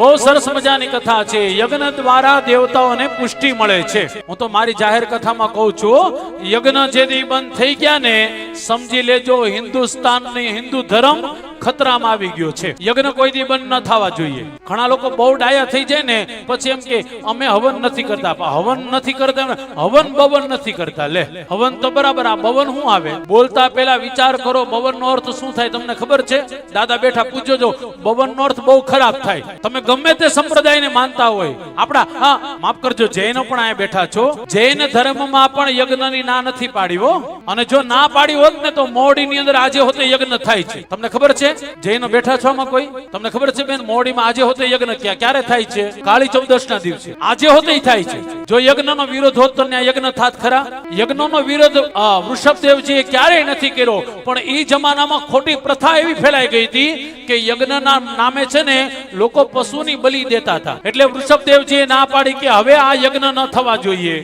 બહુ સરસ મજાની કથા છે. યજ્ઞ દ્વારા દેવતાઓને પુષ્ટિ મળે છે. હું તો મારી જાહેર કથામાં કહું છું, યજ્ઞ જે બંધ થઈ ગયા ને, સમજી લેજો, હિન્દુસ્તાનની હિન્દુ ધર્મ ખતરામાં આવી ગયો છે. યજ્ઞ કોઈ દી બંધ ન થવા જોઈએ. ઘણા લોકો બહુ ડાયા થઈ જાય ને, પછી એમ કે, અમે હવન નથી કરતા. હવન નથી કરતા હવન બવન નથી કરતા. લે, હવન તો બરાબર, આ બવન શું આવે? બોલતા પહેલા વિચાર કરો બવન નો અર્થ શું થાય તમને ખબર છે? દાદા બેઠા પૂછજો જો બવન નો અર્થ બહુ ખરાબ થાય. તમે ગમે તે સંપ્રદાયને માનતા હોય. આપણા, હા, માફ કરજો, જૈનો પણ અહીંયા બેઠા છો. જૈન ધર્મમાં પણ યજ્ઞની ના નથી પાડી, હો. અને જો ના પાડી હોત ને, તો મોડીની અંદર આજે હોતે યજ્ઞ થાય છે. તમને ખબર છે? જૈનો બેઠા છો આમાં કોઈ? તમને ખબર છે બેન, મોડીમાં આજે હોતે યજ્ઞ ક્યાં? ક્યારે થાય છે? કાળી ચૌદશ ના દિવસે. આજે હોતે થાય છે. જો યજ્ઞનો વિરોધ હોત તો યજ્ઞ થાત ખરા? યજ્ઞનો વિરોધ વૃષભદેવજીએ ક્યારેય નથી કર્યો. પણ એ જમાનામાં ખોટી પ્રથા એવી ફેલાઈ ગઈ હતી કે યજ્ઞના નામે છે ને લોકો પશુની બલિ દેતા હતા. એટલે વૃષભદેવજીએ ના પાડી કે હવે આ યજ્ઞ ન થવા જોઈએ.